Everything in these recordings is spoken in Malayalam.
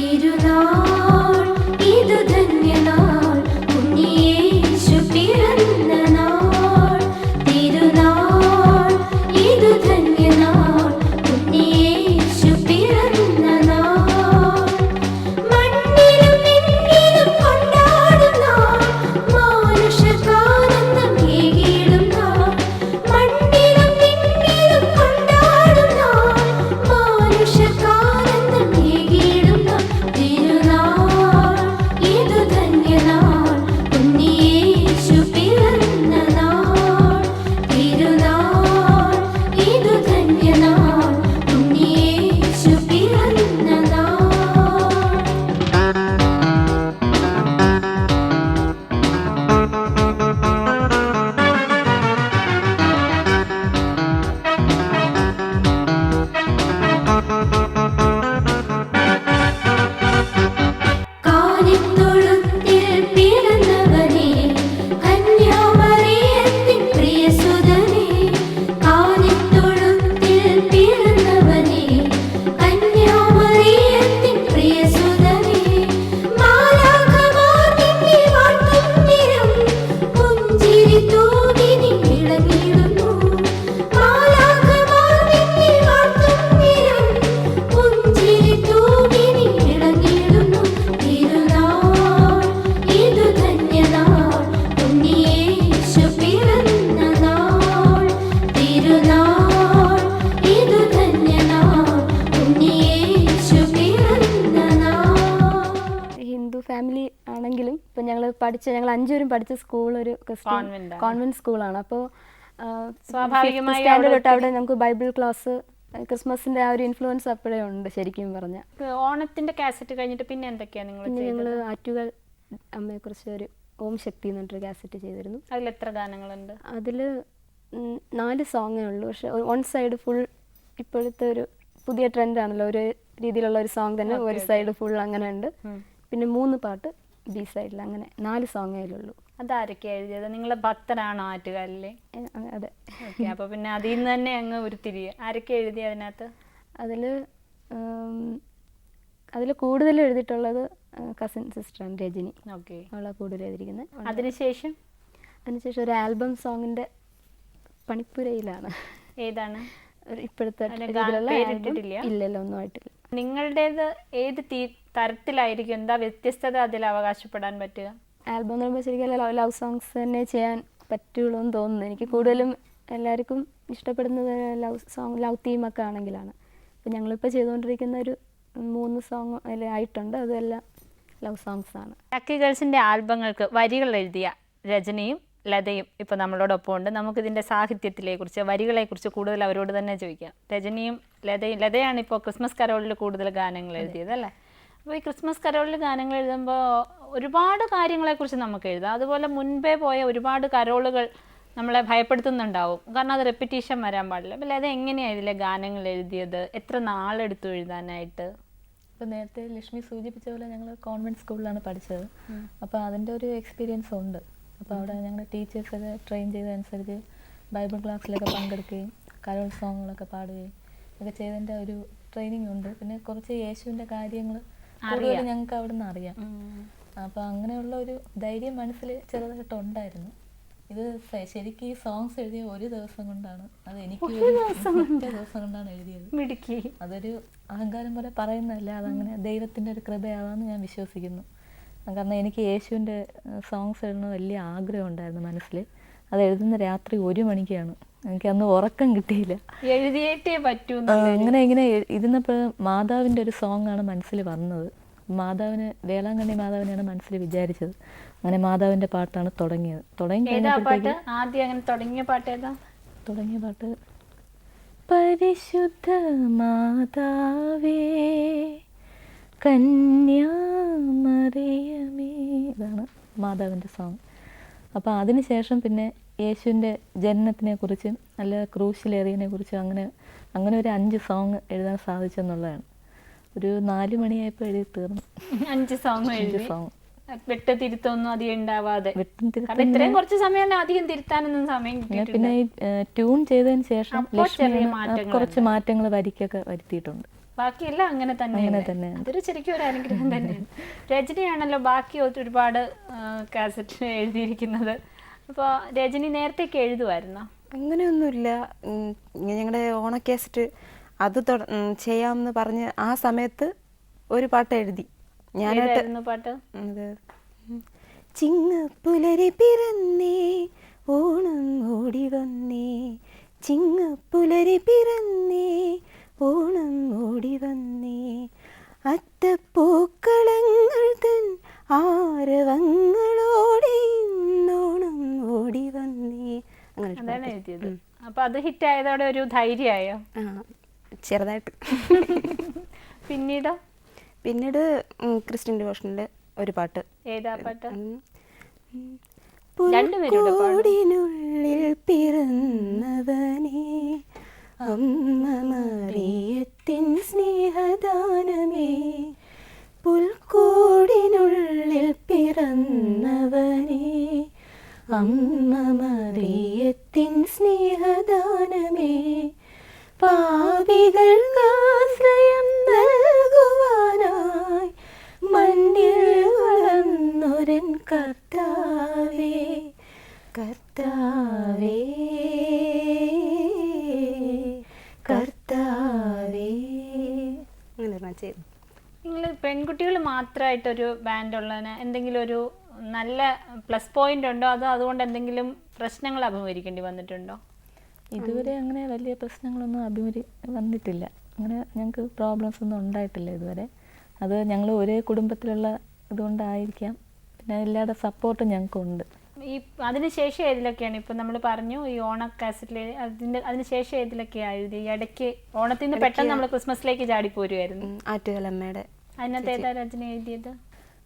തിരുനാൾ പഠിച്ച ഞങ്ങൾ അഞ്ചുപേരും പഠിച്ച സ്കൂൾ ഒരു ക്രിസ്ത്യൻ കോൺവെന്റ് സ്കൂളാണ് അപ്പോൾ സ്വാഭാവികമായി സ്റ്റാൻഡേർഡ് തൊട്ട് അവിടെ നമുക്ക് ബൈബിൾ ക്ലാസ് ക്രിസ്മസിന്റെ ആ ഒരു ഇൻഫ്ലുവൻസ് അപ്പോഴേ ഉണ്ട് ശരിക്കും പറഞ്ഞ. ഓണത്തിന്റെ കാസറ്റ് കഴിഞ്ഞിട്ട് പിന്നെ എന്തൊക്കെയാ നിങ്ങൾ ഞങ്ങൾ ആറ്റുകൾ അമ്മയെ കുറിച്ച് ഒരു ഓം ശക്തി എന്ന് പറഞ്ഞൊരു കാസറ്റ് ചെയ്തിരുന്നു. അതിൽ എത്ര ഗാനങ്ങളുണ്ട്? അതിൽ നാല് സോങ്ങേ ഉള്ളൂ. പക്ഷെ വൺ സൈഡ് ഫുൾ ഇപ്പോഴത്തെ ഒരു പുതിയ ട്രെൻഡ് ആണല്ലോ. ഒരു രീതിയിലുള്ള ഒരു സോങ് തന്നെ ഒരു സൈഡ് ഫുൾ അങ്ങനെ ഉണ്ട് പിന്നെ മൂന്ന് പാട്ട് ബി സൈഡിൽ അങ്ങനെ നാല് സോങ് ഉള്ളൂ. അതാരൊക്കെ എഴുതിയത്? നിങ്ങളെ ഭക്തനാണോ ആറ്റുകാലിലെ? അതെ. ഓക്കെ അപ്പൊ പിന്നെ അതിൽ നിന്ന് തന്നെ അങ്ങ് ഉരുത്തിരി ആരൊക്കെ എഴുതി അതിനകത്ത്? അതിൽ അതിൽ കൂടുതൽ എഴുതിയിട്ടുള്ളത് കസിൻ സിസ്റ്ററാണ് രജനി. ഓക്കെ. അവളാണ് കൂടുതൽ എഴുതിയിരിക്കുന്നത് അതിനുശേഷം? അതിനുശേഷം ഒരു ആൽബം സോങ്ങിന്റെ പണിപ്പുരയിലാണ്. ഏതാണ്? ഇപ്പോഴത്തെ? ഇല്ലല്ലോ ഒന്നും ആയിട്ടില്ല. നിങ്ങളുടേത് ഏത് തീ തരത്തിലായിരിക്കും? എന്താ വ്യത്യസ്തത അതിൽ അവകാശപ്പെടാൻ പറ്റുക? ആൽബം എന്ന് പറയുമ്പോൾ ശരിക്കും ലവ് ലവ് സോങ്സ് തന്നെ ചെയ്യാൻ പറ്റുള്ളൂ എന്ന് തോന്നുന്നു. എനിക്ക് കൂടുതലും എല്ലാവർക്കും ഇഷ്ടപ്പെടുന്നത് ലവ് സോങ് ലവ് തീമൊക്കെ ആണെങ്കിലാണ്. അപ്പം ഞങ്ങളിപ്പോൾ ചെയ്തുകൊണ്ടിരിക്കുന്ന ഒരു മൂന്ന് സോങ് ആയിട്ടുണ്ട്. അതെല്ലാം ലവ് സോങ്സ് ആണ്. ലക്കി ഗേൾസിന്റെ ആൽബങ്ങൾക്ക് വരികൾ എഴുതിയ രചനയും ലതയും ഇപ്പോൾ നമ്മളോടൊപ്പം ഉണ്ട്. നമുക്കിതിന്റെ സാഹിത്യത്തിലെ കുറിച്ച് വരികളെ കുറിച്ച് കൂടുതൽ അവരോട് തന്നെ ചോദിക്കാം. രജനിയും ലതയും ലതയാണ് ഇപ്പോൾ ക്രിസ്മസ് കരോളിൽ കൂടുതൽ ഗാനങ്ങൾ എഴുതിയത് അല്ലേ? അപ്പോൾ ഈ ക്രിസ്മസ് കരോളിൽ ഗാനങ്ങൾ എഴുതുമ്പോൾ ഒരുപാട് കാര്യങ്ങളെക്കുറിച്ച് നമുക്ക് എഴുതാം അതുപോലെ മുൻപേ പോയ ഒരുപാട് കരോളുകൾ നമ്മളെ ഭയപ്പെടുത്തുന്നുണ്ടാവും. കാരണം അത് റെപ്പിറ്റീഷൻ വരാൻ പാടില്ല. അപ്പോൾ ലത എങ്ങനെയാണ് ഇതിലെ ഗാനങ്ങൾ എഴുതിയത്? എത്ര നാളെടുത്തു എഴുതാനായിട്ട്? ഇപ്പോൾ നേരത്തെ ലക്ഷ്മി സൂചിപ്പിച്ച പോലെ ഞങ്ങൾ കോൺവെന്റ് സ്കൂളിലാണ് പഠിച്ചത്. അപ്പോൾ അതിന്റെ ഒരു എക്സ്പീരിയൻസ് ഉണ്ട്. അപ്പോൾ അവിടെ ഞങ്ങൾ ടീച്ചേഴ്സൊക്കെ ട്രെയിൻ ചെയ്തതനുസരിച്ച് ബൈബിൾ ക്ലാസ്സിലൊക്കെ പങ്കെടുക്കുകയും കലോത്സവങ്ങളൊക്കെ പാടുകയും ഒക്കെ ചെയ്തതിന്റെ ഒരു ട്രെയിനിങ് ഉണ്ട്. പിന്നെ കുറച്ച് യേശുവിന്റെ കാര്യങ്ങൾ കൂടുതൽ ഞങ്ങൾക്ക് അവിടെ നിന്ന് അറിയാം അപ്പോൾ അങ്ങനെയുള്ള ഒരു ധൈര്യം മനസ്സിൽ ചെറുതായിട്ട് ഉണ്ടായിരുന്നു. ഇത് ശരിക്കും ഈ സോങ്സ് എഴുതിയ ഒരു ദിവസം കൊണ്ടാണ് അത് എനിക്ക് ദിവസം കൊണ്ടാണ് എഴുതിയത്. മിടുക്കി. അതൊരു അഹങ്കാരം പോലെ പറയുന്നതല്ല അതങ്ങനെ ദൈവത്തിന്റെ ഒരു കൃപയാണെന്ന് ഞാൻ വിശ്വസിക്കുന്നു. കാരണം എനിക്ക് യേശുവിന്റെ സോങ്സ് എഴുതുന്ന വലിയ ആഗ്രഹം ഉണ്ടായിരുന്നു മനസ്സിൽ. അത് എഴുതുന്ന രാത്രി ഒരു മണിക്കാണ്. എനിക്ക് അന്ന് ഉറക്കം കിട്ടിയില്ല. എഴുതിയിട്ടേ പറ്റൂ അങ്ങനെ ഇങ്ങനെ ഇരുന്നപ്പോൾ മാതാവിന്റെ ഒരു സോങ് ആണ് മനസ്സിൽ വന്നത്. മാതാവിന് വേളാങ്കണ്ണി മാതാവിനെയാണ് മനസ്സിൽ വിചാരിച്ചത്. അങ്ങനെ മാതാവിന്റെ പാട്ടാണ് തുടങ്ങിയത്. തുടങ്ങി ഏതാ പാട്ട്? ആദ്യം അങ്ങനെ തുടങ്ങിയ പാട്ട് ഏതാ? തുടങ്ങിയ പാട്ട് പരിശുദ്ധ മാതാവേ കന്യാമറിയമേ ഇതാണ് മാതാവിന്റെ സോങ്. അപ്പോൾ അതിനുശേഷം പിന്നെ യേശുവിന്റെ ജനനത്തിനെ കുറിച്ചും അല്ല ക്രൂശിലേറിയതിനെ കുറിച്ചും അങ്ങനെ അങ്ങനെ ഒരു അഞ്ച് സോങ് എഴുതാൻ സാധിച്ചെന്നുള്ളതാണ്. ഒരു നാല് മണിയായപ്പോൾ എഴുതി തീർന്നു. അഞ്ച് സോങ് അഞ്ച് സോങ്. വെട്ട് തിരുത്തൊന്നും അധികം ഉണ്ടാവാതെ. കാരണം ഇത്രയും കുറച്ച് സമയം അധികം തിരുത്താനൊന്നും സമയം പിന്നെ ഈ ട്യൂൺ ചെയ്തതിന് ശേഷം കുറച്ച് മാറ്റങ്ങൾ വരിക്കൊക്കെ വരുത്തിയിട്ടുണ്ട്. ബാക്കിയെല്ലാം അങ്ങനെ തന്നെ. അതൊരു ശരിക്കും ഒരു അനുഗ്രഹം തന്നെയാണ്. രജനിയാണല്ലോ ബാക്കി ഒരു- ഒരുപാട് കാസറ്റ് എഴുതിയിരിക്കുന്നത്. അപ്പോൾ രജനി നേരത്തേക്ക് എഴുതുമായിരുന്നോ അങ്ങനെയൊന്നുമില്ല. ഞങ്ങളുടെ ഓണ കാസറ്റ് അത് തൊട- ചെയ്യാമെന്ന് പറഞ്ഞ് ആ സമയത്ത് ഒരു പാട്ട് എഴുതി. ഞാനായിട്ട് പാട്ട്? ചിങ്ങ പുലരെ പിറന്നേ എഴുതിയത്. അപ്പൊ അത് ഹിറ്റ് ആയതോടെ ഒരു ധൈര്യമായോ? ചെറുതായിട്ട്. പിന്നീട്? പിന്നീട് ക്രിസ്ത്യൻ ഡിവോഷനിൽ ഒരു പാട്ട്. ഏതാ പാട്ട്? ഉം. രണ്ടുപേരൂടെ പിറന്നവനേ അമ്മ മറിയത്തിൻ സ്നേഹദാനമേ. അമ്മ മറിയത്തിൻ സ്നേഹദാനമേ പാപികൾക്കാശ്രയം നൽകുവാനായി മണ്ണിൽ വളർന്നൊരൻ കർത്താവേ കർത്താവേ കർത്താവേ. നിങ്ങൾ പെൺകുട്ടികൾ മാത്രമായിട്ടൊരു ബാൻഡ് ഉള്ളതിന് എന്തെങ്കിലും ഒരു നല്ല പ്ലസ് പോയിന്റ് ഉണ്ടോ? അതോ അതുകൊണ്ട് എന്തെങ്കിലും പ്രശ്നങ്ങൾ അഭിമുഖീകരിക്കേണ്ടി വന്നിട്ടുണ്ടോ? ഇതുവരെ അങ്ങനെ വലിയ പ്രശ്നങ്ങളൊന്നും അഭിമുഖി വന്നിട്ടില്ല. അങ്ങനെ ഞങ്ങൾക്ക് പ്രോബ്ലംസ് ഒന്നും ഉണ്ടായിട്ടില്ല ഇതുവരെ. അത് ഞങ്ങൾ ഒരേ കുടുംബത്തിലുള്ള ഇതുകൊണ്ടായിരിക്കാം. പിന്നെ എല്ലാവരുടെ സപ്പോർട്ടും ഞങ്ങൾക്കുണ്ട്. ഈ അതിന് ശേഷം ഏതിലൊക്കെയാണ്? ഇപ്പം നമ്മൾ പറഞ്ഞു ഈ ഓണ കാസറ്റിൽ അതിന്റെ അതിന് ശേഷം ഏതിലൊക്കെയാണ് എഴുതി ഈ ഇടയ്ക്ക് ഓണത്തിൽ നിന്ന് പെട്ടെന്ന് നമ്മൾ ക്രിസ്മസിലേക്ക് ചാടിപ്പോരുമായിരുന്നു പോരുമായിരുന്നു ആറ്റുകലമ്മയുടെ അതിനകത്ത് ഏതാ രചന എഴുതിയത്?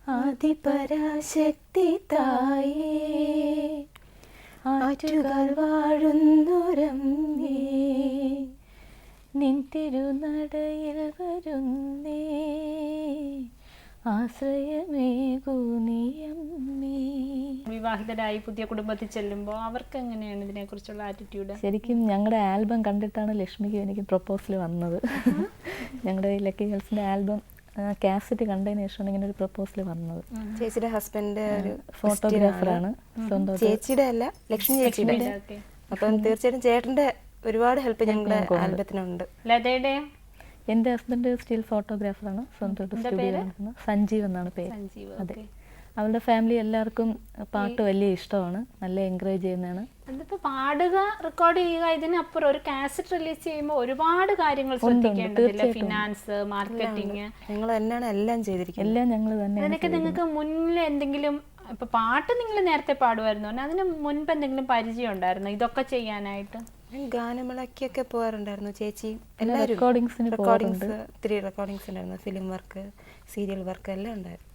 ആദിപരാശക്തി തായേ ആറ്റുകാൽ വാഴുന്നൊരമ്മേ നിൻ തിരുനടയിൽ വരുന്നേ വിവാഹിതരായി പുതിയ കുടുംബത്തിൽ ചെല്ലുമ്പോൾ അവർക്ക് എങ്ങനെയാണ് ഇതിനെക്കുറിച്ചുള്ള ആറ്റിറ്റ്യൂഡ് ശരിക്കും ഞങ്ങളുടെ ആൽബം കണ്ടിട്ടാണ് ലക്ഷ്മിക്ക് എനിക്ക് പ്രപ്പോസൽ വന്നത്. ഞങ്ങളുടെ ഈ ലക്കി ഗേൾസിന്റെ ആൽബം കാസറ്റ് കണ്ടതിന് ശേഷമാണ് ഇങ്ങനെ ഒരു പ്രപ്പോസൽ വന്നത്. ചേച്ചിയുടെ ഹസ്ബൻഡ് ഒരു ഫോട്ടോഗ്രാഫറാണ് സ്വന്തം ചേച്ചിയുടെ അല്ല ലക്ഷ്മി ചേച്ചിയുടെ. അപ്പം തീർച്ചയായിട്ടും ചേട്ടന്റെ ഒരുപാട് ഹെൽപ്പ് ഞങ്ങളുടെ ആൽബത്തിനുണ്ട്. ലതയുടെ? എന്റെ ഹസ്ബൻഡ് സ്റ്റിൽ ഫോട്ടോഗ്രാഫറാണ് സ്വന്തമായിട്ട് സ്റ്റുഡിയോ സഞ്ജീവ് എന്നാണ് പേര്. സഞ്ജീവ് അതെ. അവളുടെ ഫാമിലി എല്ലാവർക്കും പാട്ട് വലിയ ഇഷ്ടമാണ്. നല്ല എൻകറേജ് ചെയ്യുന്നതാണ്. അതിപ്പോ പാടുക റെക്കോർഡ് ചെയ്യുക ഇതിനപ്പുറം ഒരു കാസറ്റ് റിലീസ് ചെയ്യുമ്പോൾ ഒരുപാട് കാര്യങ്ങൾ ശ്രദ്ധിക്കേണ്ടതില്ല? ഫിനാൻസ് മാർക്കറ്റിംഗ് നിങ്ങൾ തന്നെയാണ് എല്ലാം ചെയ്തിരിക്കുന്നത്. എല്ലാം ഞങ്ങൾ തന്നെ അതിനൊക്കെ നിങ്ങൾക്ക് മുന്നിൽ എന്തെങ്കിലും ഇപ്പൊ പാട്ട് നിങ്ങൾ നേരത്തെ പാടുമായിരുന്നു. അതിന് മുൻപ് എന്തെങ്കിലും പരിചയം ഉണ്ടായിരുന്നു? ഇതൊക്കെ ചെയ്യാനായിട്ട്? ഞാൻ ഗാനമേളയ്ക്കൊക്കെ പോകാറുണ്ടായിരുന്നു. ചേച്ചി എല്ലാ റെക്കോർഡിങ്സിനും റെക്കോർഡിങ്സ് ഒത്തിരി റെക്കോർഡിങ്സ് ഉണ്ടായിരുന്നു. ഫിലിം വർക്ക് സീരിയൽ വർക്ക് എല്ലാം ഉണ്ടായിരുന്നു.